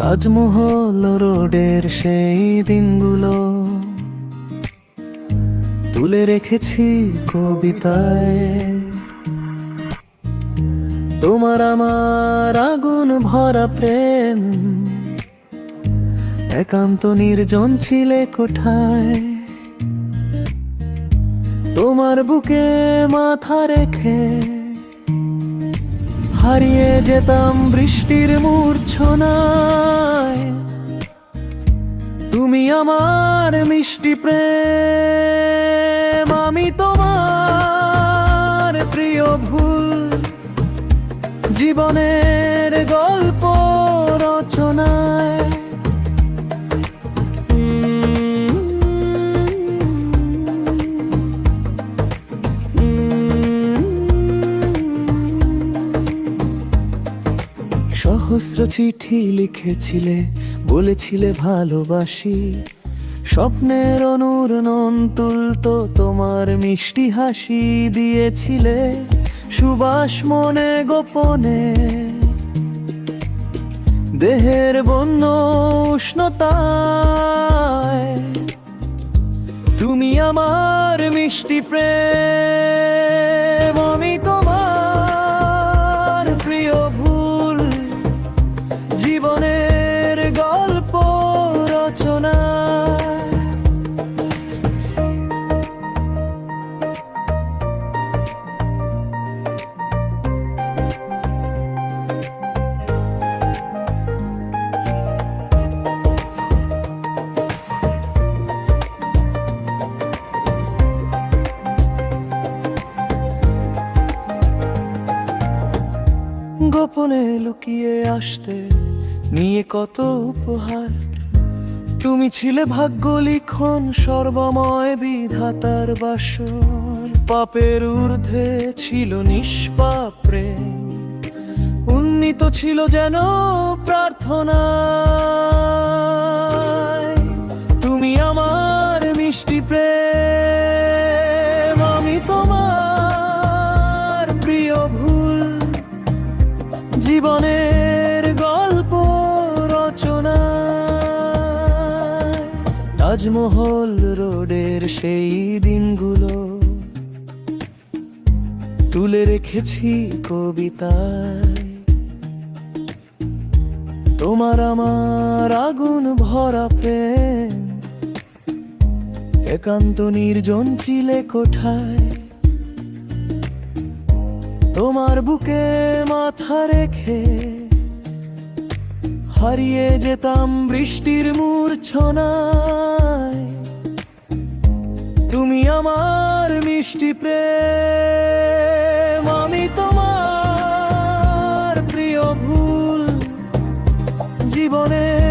তাজমহল রোডের সেই দিনগুলো তুলে রেখেছি কবিতায়। তোমার আমার আগুন ভরা প্রেম, একান্ত নির্জন ছিলে কোঠায়। তোমার বুকে মাথা রেখে হারিয়ে যেতাম বৃষ্টির মূর্ছনায়। তুমি আমার মিষ্টি প্রেম, আমি তোমার প্রিয় ভুল। জীবনের গল্প রচনায় সহস্র চিঠি লিখেছিলে, বলেছিলে ভালোবাসি। স্বপ্নের অনুরণন তুলতো তোমার মিষ্টি হাসি দিয়েছিলে, সুবাস মনে গোপনে। দেহের বন্য উষ্ণতায় তুমি আমার মিষ্টি প্রেম। গোপনে লুকিয়ে আসতে নিয়ে কত উপহার। তুমি ছিলে ভাগ্য লিখন সর্বময় বিধাতার বাসর। পাপের ঊর্ধ্বে ছিল নিষ্পাপ প্রেম। উন্নীত ছিল যেন প্রার্থনা। তাজমহল রোডের সেই দিনগুলো তুলে রেখেছি কবিতায়। তোমার আমার আগুন ভরা প্রেম, একান্ত নির্জন চিলে কোঠায়। তোমার বুকে মাথা রেখে হারিয়ে যেতাম বৃষ্টির মূর্ছনায়। তুমি আমার মিষ্টি প্রেম আমি তোমার প্রিয় ভুল। জীবনের